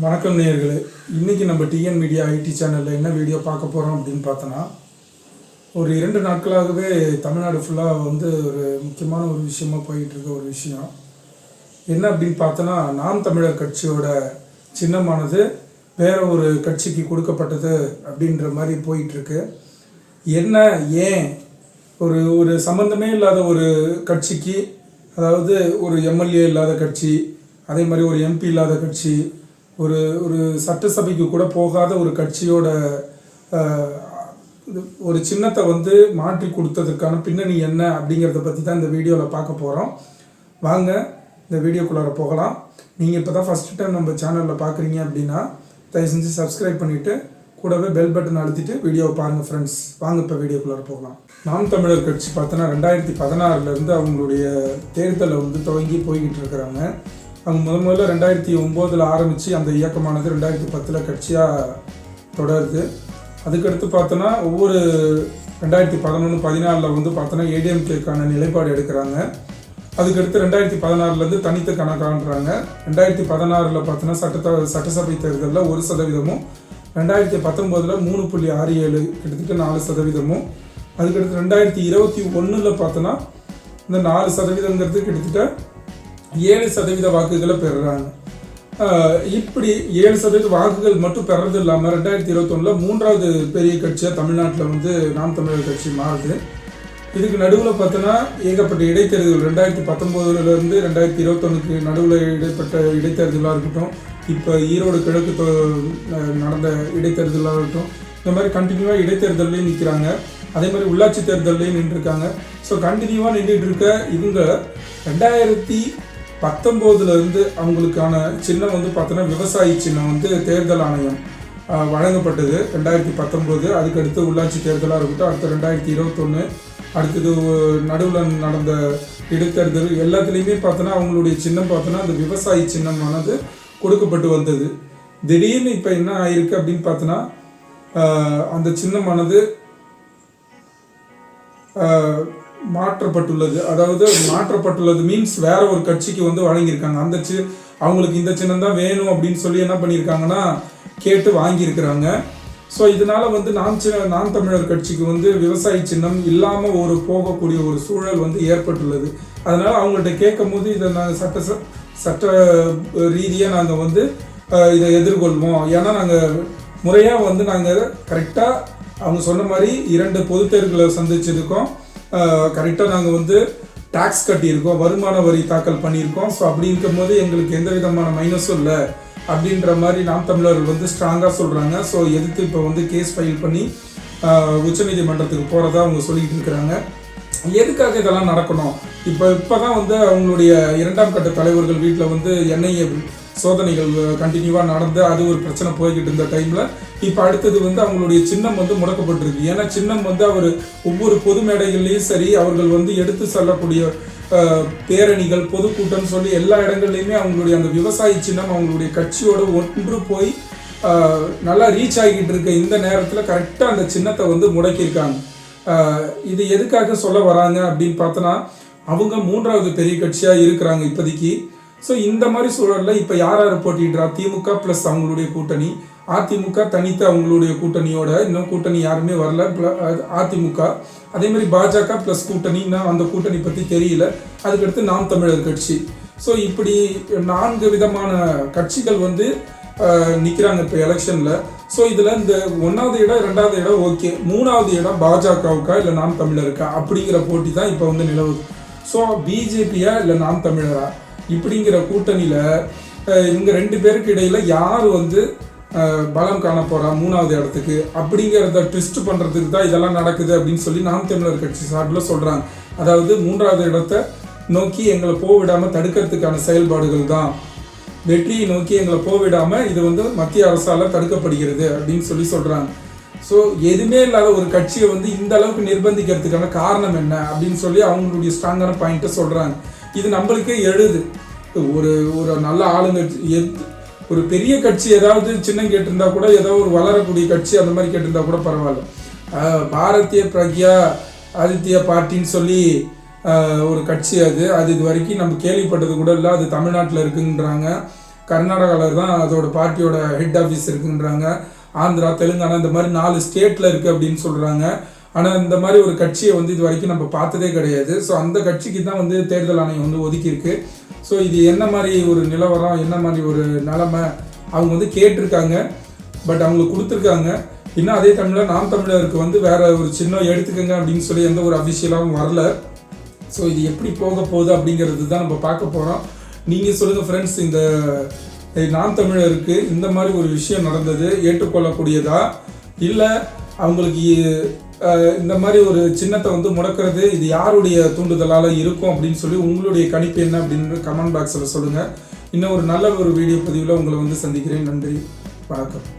வணக்கம் நேயர்களே. இன்றைக்கி நம்ம டிஎன் மீடியா ஐடி சேனலில் என்ன வீடியோ பார்க்க போகிறோம் அப்படின்னு பார்த்தோன்னா ஒரு இரண்டு நாட்களாகவே தமிழ்நாடு ஃபுல்லாக வந்து ஒரு முக்கியமான ஒரு விஷயமா போயிட்டுருக்க ஒரு விஷயம். என்ன அப்படின்னு பார்த்தோன்னா நாம் தமிழர் கட்சியோட சின்னமானது வேற ஒரு கட்சிக்கு கொடுக்கப்பட்டது அப்படின்ற மாதிரி போயிட்டுருக்கு என்ன ஏன் ஒரு ஒரு சம்மந்தமே இல்லாத ஒரு கட்சிக்கு அதாவது ஒரு எம்எல்ஏ இல்லாத கட்சி அதே மாதிரி ஒரு எம்பி இல்லாத கட்சி ஒரு ஒரு சட்டசபைக்கு கூட போகாத ஒரு கட்சியோட ஒரு சின்னத்தை வந்து மாற்றி கொடுத்ததுக்கான பின்னணி என்ன அப்படிங்கிறத பற்றி தான் இந்த வீடியோவில் பார்க்க போகிறோம் வாங்க இந்த வீடியோக்குள்ளார போகலாம். நீங்கள் இப்போ தான் ஃபஸ்ட்டு டைம் நம்ம சேனலில் பார்க்குறீங்க அப்படின்னா தயவு செஞ்சு சப்ஸ்கிரைப் பண்ணிவிட்டு கூடவே பெல் பட்டன் அழுத்திட்டு வீடியோவை பாருங்கள் ஃப்ரெண்ட்ஸ் வாங்க இப்போ வீடியோக்குள்ளார போகலாம். நாம் தமிழர் கட்சி பார்த்தோன்னா ரெண்டாயிரத்தி பதினாறுலேருந்து அவங்களுடைய தேர்தலை வந்து துவங்கி போய்கிட்டு இருக்கிறாங்க. அவங்க முத முதல்ல ரெண்டாயிரத்தி ஒம்போதில் ஆரம்பித்து அந்த இயக்கமானது ரெண்டாயிரத்தி பத்தில் கட்சியாக தொடருது. அதுக்கடுத்து பார்த்தோன்னா ஒவ்வொரு ரெண்டாயிரத்தி பதினொன்று பதினாலில் வந்து பார்த்தோன்னா ஏடிஎம்கேக்கான நிலைப்பாடு எடுக்கிறாங்க. அதுக்கடுத்து ரெண்டாயிரத்தி பதினாறுலேருந்து தனித்த கணக்கான்றாங்க ரெண்டாயிரத்தி பதினாறில் பார்த்தோன்னா சட்ட சட்டசபை தேர்தலில் ஒரு சதவீதமும் ரெண்டாயிரத்தி பத்தொம்போதில் மூணு புள்ளி ஆறு ஏழு கிட்டத்தட்ட நாலு சதவீதமும். அதுக்கடுத்து ரெண்டாயிரத்தி இருபத்தி ஒன்றில் பார்த்தோன்னா இந்த நாலு சதவீதங்கிறது கிட்டத்தட்ட ஏழு சதவீத வாக்குகளை பெறுறாங்க. இப்படி ஏழு சதவீத வாக்குகள் மட்டும் பெறது இல்லாமல் ரெண்டாயிரத்தி இருபத்தொன்னில் மூன்றாவது பெரிய கட்சியாக தமிழ்நாட்டில் வந்து நாம் தமிழர் கட்சி மாறுது. இதுக்கு நடுவில் பார்த்தோன்னா ஏகப்பட்ட இடைத்தேர்தல் ரெண்டாயிரத்தி பத்தொம்போதுலேருந்து ரெண்டாயிரத்தி இருபத்தொன்னுக்கு நடுவில் இடைப்பட்ட இடைத்தேர்தலாக இருக்கட்டும் இப்போ ஈரோடு கிழக்கு நடந்த இடைத்தேர்தலாக இருக்கட்டும் இந்த மாதிரி கண்டினியூவாக இடைத்தேர்தல்லையும் நிற்கிறாங்க அதே மாதிரி உள்ளாட்சி தேர்தல்லையும் நின்றுருக்காங்க. ஸோ கண்டினியூவாக நின்றுட்டு இருக்க இவங்க ரெண்டாயிரத்தி பத்தொம்போதுல இருந்து அவங்களுக்கான சின்னம் வந்து பார்த்தோன்னா விவசாயி சின்னம் வந்து தேர்தல் ஆணையம் வழங்கப்பட்டது. ரெண்டாயிரத்தி பத்தொம்போது அதுக்கடுத்து உள்ளாட்சி தேர்தலாக இருக்கட்டும் அடுத்து ரெண்டாயிரத்தி இருபத்தொன்று அடுத்தது நடுவில் நடந்த இடைத்தேர்தல் எல்லாத்துலேயுமே பார்த்தோன்னா அவங்களுடைய சின்னம் பார்த்தோன்னா அந்த விவசாயி சின்னமானது கொடுக்கப்பட்டு வந்தது. திடீர்னு இப்போ என்ன ஆயிருக்கு அப்படின்னு பார்த்தோன்னா அந்த சின்னமானது மாற்றப்பட்டுள்ளது. அதாவது மாற்றப்பட்டுள்ளது மீன்ஸ் வேற ஒரு கட்சிக்கு வந்து வழங்கியிருக்காங்க. அந்த சி அவங்களுக்கு இந்த சின்னம் தான் வேணும் அப்படின்னு சொல்லி என்ன பண்ணியிருக்காங்கன்னா கேட்டு வாங்கியிருக்கிறாங்க. ஸோ இதனால வந்து நாம் சின்ன நாம் தமிழர் கட்சிக்கு வந்து விவசாய சின்னம் இல்லாமல் ஒரு போகக்கூடிய ஒரு சூழல் வந்து ஏற்பட்டுள்ளது. அதனால அவங்கள்ட்ட கேட்கும் போது இதை நாங்கள் சட்ட ச- சட்ட ரீதியாக நாங்கள் வந்து இதை எதிர்கொள்வோம். ஏன்னா நாங்கள் முறையாக வந்து நாங்கள் கரெக்டாக அவங்க சொன்ன மாதிரி இரண்டு பொதுத்தேர்களை சந்திச்சிருக்கோம். கரெக்டாக நாங்கள் வந்து டேக்ஸ் கட்டியிருக்கோம் வருமான வரி தாக்கல் பண்ணியிருக்கோம். ஸோ அப்படி இருக்கும்போது எங்களுக்கு எந்த விதமான மைனஸும் இல்லை. அப்படின்ற மாதிரி நாம் தமிழர்கள் வந்து ஸ்ட்ராங்காக சொல்கிறாங்க ஸோ எதிர்த்து இப்போ வந்து கேஸ் ஃபைல் பண்ணி உச்சநீதிமன்றத்துக்கு போகிறதா அவங்க சொல்லிக்கிட்டு இருக்கிறாங்க. எதுக்காக இதெல்லாம் நடக்கணும்? இப்போ இப்போ தான் வந்து அவங்களுடைய இரண்டாம் கட்ட தலைவர்கள் வீட்டில் வந்து என்ஐஏ சோதனைகள் கண்டினியூவாக நடந்து அது ஒரு பிரச்சனை போய்கிட்டு இருந்த டைமில் இப்போ அடுத்தது வந்து அவங்களுடைய சின்னம் வந்து முடக்கப்பட்டிருக்கு. ஏன்னா சின்னம் வந்து அவர் ஒவ்வொரு பொது மேடைகள்லையும் சரி அவர்கள் வந்து எடுத்து செல்லக்கூடிய பேரணிகள் பொதுக்கூட்டம் சொல்லி எல்லா இடங்கள்லையுமே அவங்களுடைய அந்த விவசாய சின்னம் அவங்களுடைய கட்சியோட ஒன்று போய் நல்லா ரீச் ஆகிட்டு இருக்க இந்த நேரத்தில் கரெக்டாக அந்த சின்னத்தை வந்து முடக்கியிருக்காங்க. இது எதுக்காக சொல்ல வராங்க அப்படின்னு பார்த்தோன்னா அவங்க மூன்றாவது பெரிய கட்சியாக இருக்கிறாங்க இப்போதைக்கு. ஸோ இந்த மாதிரி சூழலில் இப்போ யார் யார் போட்டிடுறா திமுக ப்ளஸ் அவங்களுடைய கூட்டணி. அதிமுக தனித்து அவங்களுடைய கூட்டணியோட இன்னும் கூட்டணி யாருமே வரல. அதிமுக. அதே மாதிரி பாஜக ப்ளஸ் கூட்டணின்னா அந்த கூட்டணி பற்றி தெரியல. அதுக்கடுத்து நாம் தமிழர் கட்சி. ஸோ இப்படி நான்கு விதமான கட்சிகள் வந்து நிற்கிறாங்க இப்போ எலெக்ஷனில் ஸோ இதில் இந்த ஒன்றாவது இடம் ரெண்டாவது இடம் ஓகே மூணாவது இடம் பாஜகவுக்கா இல்லை நாம் தமிழருக்கா? அப்படிங்கிற போட்டி தான் இப்போ வந்து நிலவுது. ஸோ பிஜேபியா இல்லை நாம் தமிழரா? இப்படிங்கிற கூட்டணியில் இவங்க ரெண்டு பேருக்கு இடையில் யார் வந்து பலம் காண போகிறா மூணாவது இடத்துக்கு அப்படிங்கிறத ட்விஸ்ட் பண்ணுறதுக்கு தான் இதெல்லாம் நடக்குது அப்படின்னு சொல்லி நாம் தமிழர் கட்சி சார்பில் சொல்கிறாங்க அதாவது மூன்றாவது இடத்த நோக்கி எங்களை போவிடாமல் தடுக்கிறதுக்கான செயல்பாடுகள் தான். வெற்றியை நோக்கி எங்களை போவிடாமல் இது வந்து மத்திய அரசால் தடுக்கப்படுகிறது அப்படின்னு சொல்லி சொல்கிறாங்க ஸோ எதுவுமே இல்லாத ஒரு கட்சியை வந்து இந்த அளவுக்கு நிர்பந்திக்கிறதுக்கான காரணம் என்ன அப்படின்னு சொல்லி அவங்களுடைய ஸ்ட்ராங்கான பாயிண்ட்டை சொல்கிறாங்க இது நம்மளுக்கே எழுது. ஒரு ஒரு நல்ல ஆளுங்க எத்- ஒரு பெரிய கட்சி ஏதாவது சின்னம் கேட்டிருந்தா கூட ஏதோ ஒரு வளரக்கூடிய கட்சி அந்த மாதிரி கேட்டிருந்தா கூட பரவாயில்ல. பாரதிய பிரக்யா ஆதித்ய பார்ட்டின்னு சொல்லி ஒரு கட்சி அது. அது இது வரைக்கும் நம்ம கேள்விப்பட்டது கூட இல்லை. அது தமிழ்நாட்டில் இருக்குன்றாங்க. கர்நாடகாவில் தான் அதோட பார்ட்டியோட ஹெட் ஆஃபீஸ் இருக்குன்றாங்க. ஆந்திரா தெலுங்கானா இந்த மாதிரி நாலு ஸ்டேட்டில் இருக்குது அப்படின்னு சொல்கிறாங்க ஆனால் இந்த மாதிரி ஒரு கட்சியை வந்து இது வரைக்கும் நம்ம பார்த்ததே கிடையாது. ஸோ அந்த கட்சிக்கு தான் வந்து தேர்தல் ஆணையம் வந்து ஒதுக்கியிருக்கு. ஸோ இது என்ன மாதிரி ஒரு நிலவரம் என்ன மாதிரி ஒரு நிலமை? அவங்க வந்து கேட்டிருக்காங்க. பட் அவங்களுக்கு கொடுத்துருக்காங்க. இன்னும் அதே தமிழில் நாம் தமிழருக்கு வந்து வேற ஒரு சின்னம் எடுத்துக்கங்க அப்படின்னு சொல்லி எந்த ஒரு அஃபிஷியலாகவும் வரல. ஸோ இது எப்படி போக போகுது அப்படிங்கிறது தான் நம்ம பார்க்க போகிறோம் நீங்கள் சொல்லுங்கள் ஃப்ரெண்ட்ஸ் இந்த நாம் தமிழருக்கு இந்த மாதிரி ஒரு விஷயம் நடந்தது ஏற்றுக்கொள்ளக்கூடியதா? இல்லை அவங்களுக்கு இந்த மாதிரி ஒரு சின்னத்தை வந்து முடக்கிறது இது யாருடைய தூண்டுதலால் இருக்கும் அப்படின்னு சொல்லி உங்களுடைய கணிப்பு என்ன அப்படின்னு கமெண்ட் பாக்ஸில் சொல்லுங்கள் இன்னும் ஒரு நல்ல ஒரு வீடியோ பதிவில் உங்களை வந்து சந்திக்கிறேன். நன்றி. வணக்கம்.